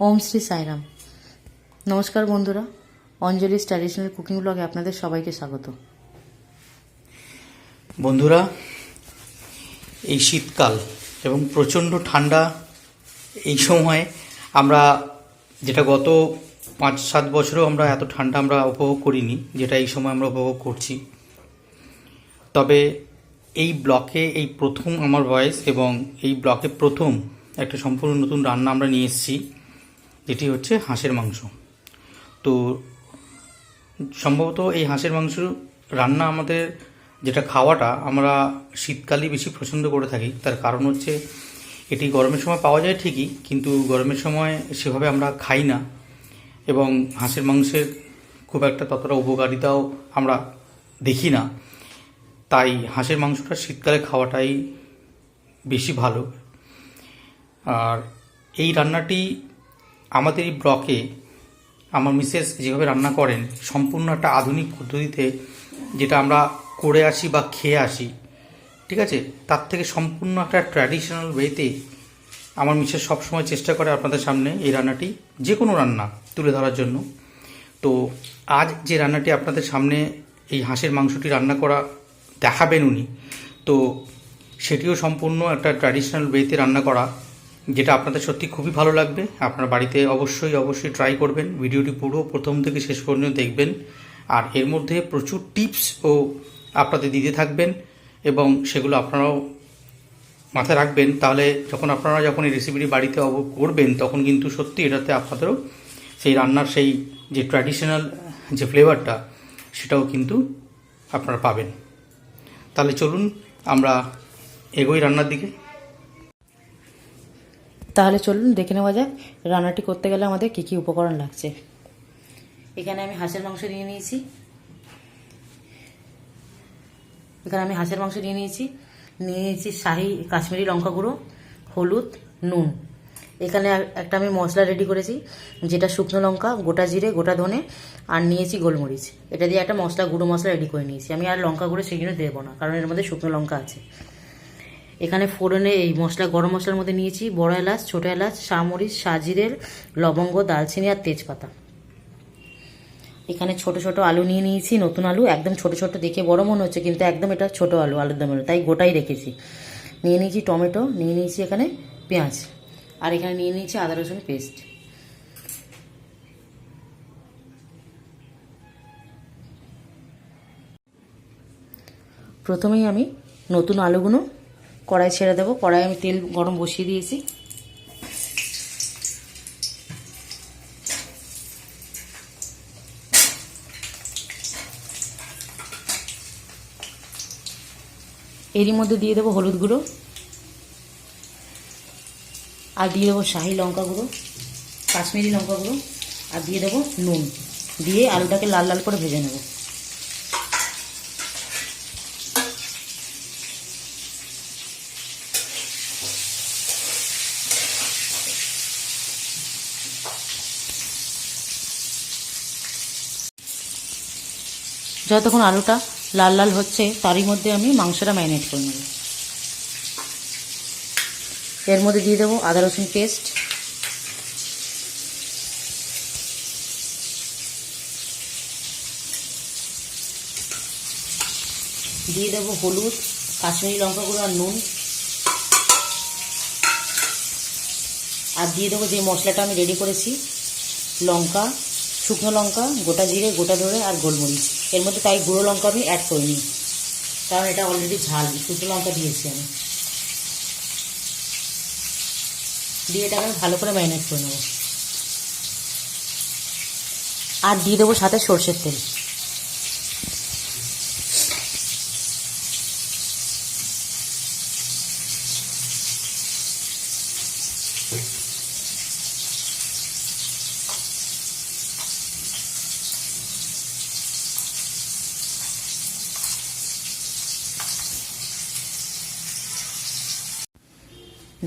ওম শ্রী সাইরাম। নমস্কার বন্ধুরা Anjali's traditional cooking ব্লগে আপনাদের সবাইকে স্বাগত। বন্ধুরা, এই শীতকাল এবং প্রচণ্ড ঠান্ডা এই সময় আমরা যেটা গত পাঁচ সাত বছরেও আমরা এত ঠান্ডা আমরা উপভোগ করিনি, যেটা এই সময় আমরা উপভোগ করছি। তবে এই ব্লকে এই প্রথম আমার ভয়েস এবং এই ব্লকে প্রথম একটা সম্পূর্ণ নতুন রান্না আমরা নিয়ে এসেছি। যেটি হচ্ছে হাঁসের মাংস। তো সম্ভবত এই হাঁসের মাংস রান্না আমাদের যেটা খাওয়াটা আমরা শীতকালেই বেশি পছন্দ করে থাকি। তার কারণ হচ্ছে এটি গরমের সময় পাওয়া যায় ঠিকই, কিন্তু গরমের সময় সেভাবে আমরা খাই না। এবং হাঁসের মাংসের খুব একটা ততটা উপকারিতাও আমরা দেখি না। তাই হাঁসের মাংসটা শীতকালে খাওয়াটাই বেশি ভালো। আর এই রান্নাটি আমাদের এই ব্লকে আমার মিসেস যেভাবে রান্না করেন, সম্পূর্ণ একটা আধুনিক পদ্ধতিতে যেটা আমরা করে আসি বা খেয়ে আসি, ঠিক আছে? তার থেকে সম্পূর্ণ একটা ট্র্যাডিশনাল ওয়েতে আমার মিসেস সবসময় চেষ্টা করে আপনাদের সামনে এই রান্নাটি যে কোনো রান্না তুলে ধরার জন্য। তো আজ যে রান্নাটি আপনাদের সামনে এই হাঁসের মাংসটি রান্না করা দেখাবেন উনি, তো সেটিও সম্পূর্ণ একটা ট্র্যাডিশনাল ওয়েতে রান্না করা। যেটা আপনাদের সত্যি খুবই ভালো লাগবে, আপনার বাড়িতে অবশ্যই অবশ্যই ট্রাই করবেন। ভিডিওটি পুরো প্রথম থেকে শেষ পর্যন্ত দেখবেন। আর এর মধ্যে প্রচুর টিপস ও আপনাদের দিতে থাকবেন এবং সেগুলো আপনারাও মাথায় রাখবেন। তাহলে যখন আপনারা যখন এই রেসিপিটি বাড়িতে করবেন, তখন কিন্তু সত্যি এটাতে আপনাদেরও সেই রান্নার সেই যে ট্র্যাডিশনাল যে ফ্লেভারটা সেটাও কিন্তু আপনারা পাবেন। তাহলে চলুন, আমরা এগোই রান্নার দিকে। তাহলে চলুন, দেখে নেওয়া যাক রান্নাটি করতে গেলে আমাদের কী কী উপকরণ লাগছে। এখানে আমি হাঁসের মাংস নিয়ে নিয়েছি। এখানে আমি হাঁসের মাংস নিয়ে নিয়েছি। নিয়ে নিয়েছি শাহি কাশ্মীরি লঙ্কা গুঁড়ো, হলুদ, নুন। এখানে একটা আমি মশলা রেডি করেছি, যেটা শুকনো লঙ্কা, গোটা জিরে, গোটা ধনে, আর নিয়েছি গোলমরিচ। এটা দিয়ে একটা মশলা, গুঁড়ো মশলা রেডি করে নিয়েছি। আমি আর লঙ্কা গুঁড়ো সেই জন্য দেবো না, কারণ এর মধ্যে শুকনো লঙ্কা আছে। এখানে ফোড়নে এই মশলা, গরম মশলার মধ্যে নিয়েছি বড় এলাচ, ছোটো এলাচ সামরিচ সাজিরের, লবঙ্গ দালচিনি আর তেজপাতা। এখানে ছোট ছোট আলু নিয়ে নিয়েছি, নতুন আলু, একদম ছোট ছোট, দেখে বড় মনে হচ্ছে, কিন্তু একদম এটা ছোট আলু, আলুর দমের তাই গোটাই রেখেছি। নিয়ে নিয়েছি টমেটো, নিয়ে নিয়েছি এখানে পেঁয়াজ, আর এখানে নিয়ে নিয়েছি আদা, রসুন পেস্ট। প্রথমেই আমি নতুন আলুগুলো কড়াই ছেড়ে দেবো। কড়াই আমি তেল গরম বসিয়ে দিয়েছি। এরই মধ্যে দিয়ে দেবো হলুদ গুঁড়ো। আর দিয়ে দেবো শাহি লঙ্কা গুঁড়ো, কাশ্মীরি লঙ্কা গুঁড়ো, আর দিয়ে দেবো নুন। দিয়ে আলুটাকে লাল লাল করে ভেজে নেব। যতক্ষণ আলুটা লাল লাল হচ্ছে, তারই মধ্যে আমি মাংসটা ম্যারিনেট করে নেব। এর মধ্যে দিয়ে দেবো আদা রসুন পেস্ট। দিয়ে দেবো হলুদ, কাশ্মীরি লঙ্কা গুঁড়ো আর নুন। আর দিয়ে দেবো যে মশলাটা আমি রেডি করেছি, লঙ্কা, শুকনো লঙ্কা, গোটা জিরে, গোটা ধরে আর গোলমরিচ। এর মধ্যে তাই গুঁড়ো লঙ্কা আমি অ্যাড করিনি কারণ এটা অলরেডি ঝাল, শুকনো লঙ্কা দিয়েছি আমি। দিয়ে এটা আমি ভালো করে ম্যারিনেট করে নেব। আর দিয়ে দেবো সাথে সর্ষের তেল।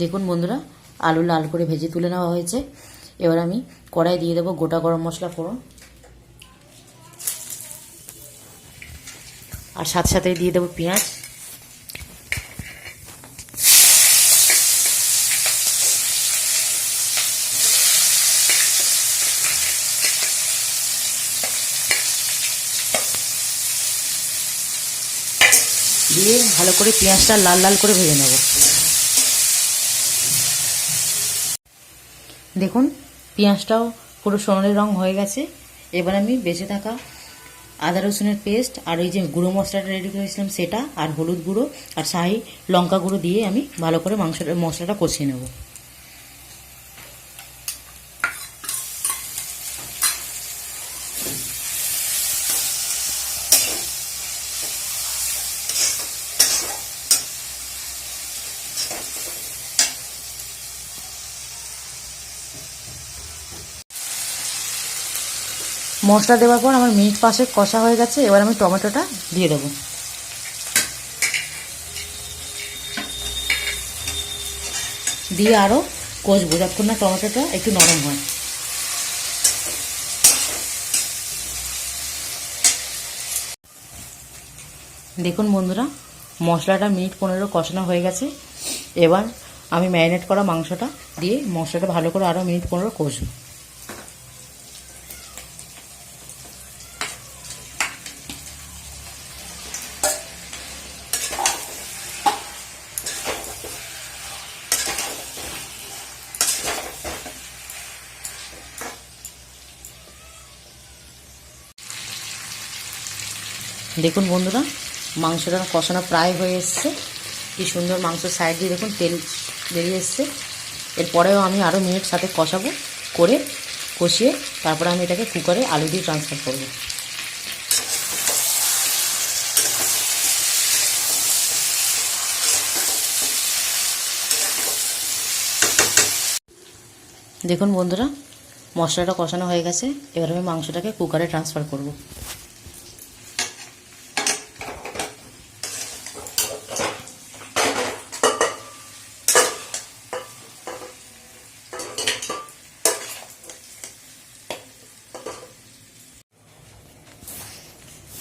দেখুন বন্ধুরা, আলু লাল করে ভেজে তুলে নেওয়া হয়েছে। এবার আমি কড়াই দিয়ে দেবো গোটা গরম মশলা ফোড়ন। আর সাথে সাথে দিয়ে দেবো পেঁয়াজ। দিয়ে ভালো করে পেঁয়াজটা লাল লাল করে ভেজে নেব। দেখুন, পেঁয়াজটাও পুরো সোনালি রং হয়ে গেছে। এবার আমি বেঁচে থাকা আদা রসুনের পেস্ট আর ওই যে গুঁড়ো মশলাটা রেডি করেছিলাম সেটা, আর হলুদ গুঁড়ো আর শাহি লঙ্কা গুঁড়ো দিয়ে আমি ভালো করে মাংসটা মশলাটা কষিয়ে নেব। মশলা দেওয়ার পর আমার মিনিট পাশে কষা হয়ে গেছে, এবার আমি টমেটোটা দিয়ে দেবো। দিয়ে আরও কষবো, যতক্ষণ না টমেটোটা একটু নরম হয়। দেখুন বন্ধুরা, মশলাটা মিনিট পনেরো কষানো হয়ে গেছে। এবার আমি ম্যারিনেট করা মাংসটা দিয়ে মশলাটা ভালো করে আরও মিনিট পনেরো কষবো। দেখুন বন্ধুরা, মাংসটা কষানো প্রায় হয়ে এসছে। কি সুন্দর মাংস সাইড দিয়ে দেখুন তেল বেরিয়ে এসছে। এরপরেও আমি আরও মিনিট সাথে কষাবো, করে কষিয়ে তারপরে আমি এটাকে কুকারে আলু দিয়ে ট্রান্সফার করব। দেখুন বন্ধুরা, মশলাটা কষানো হয়ে গেছে। এবার আমি মাংসটাকে কুকারে ট্রান্সফার করব।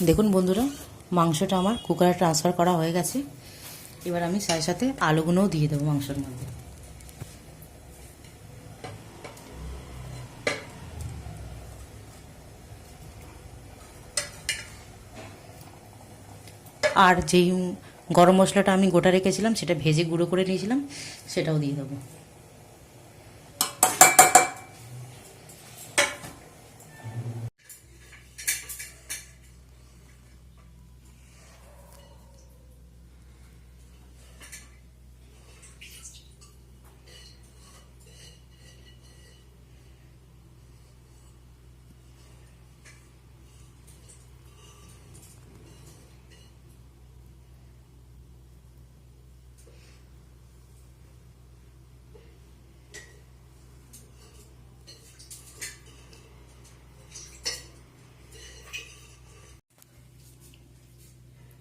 দেখুন বন্ধুরা, মাংসটা আমার কুকারে ট্রান্সফার করা হয়ে গেছে। এবার আমি সাথে সাথে আলুগুলোও দিয়ে দেবো মাংসের মধ্যে। আর যেই গরম মশলাটা আমি গোটা রেখেছিলাম, সেটা ভেজে গুঁড়ো করে নিয়েছিলাম, সেটাও দিয়ে দেবো।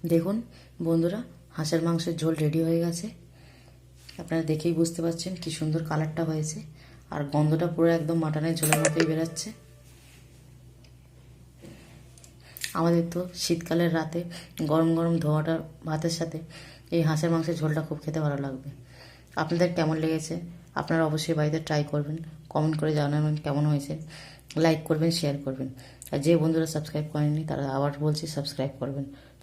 দেখুন, বন্ধুরা, হাঁসের মাংসের ঝোল রেডি হয়ে গেছে। আপনারা দেখেই বুঝতে পারছেন কি সুন্দর কালারটা হয়েছে। আর গন্ধটা পুরো একদম মাটনের ঝোলের মতোই বেরাচ্ছে। আমাদের তো শীতকালের রাতে গরম গরম ধোয়াটা ভাতের সাথে এই হাঁসের মাংসের ঝোলটা খুব খেতে ভালো লাগবে। আপনাদের কেমন লেগেছে? আপনারা অবশ্যই বাড়িতে ট্রাই করবেন কমেন্ট করে জানাবেন কেমন হয়েছে। লাইক করবেন শেয়ার করবেন। আর যে বন্ধুরা সাবস্ক্রাইব করেননি, তারা আবার বলছি সাবস্ক্রাইব করবেন।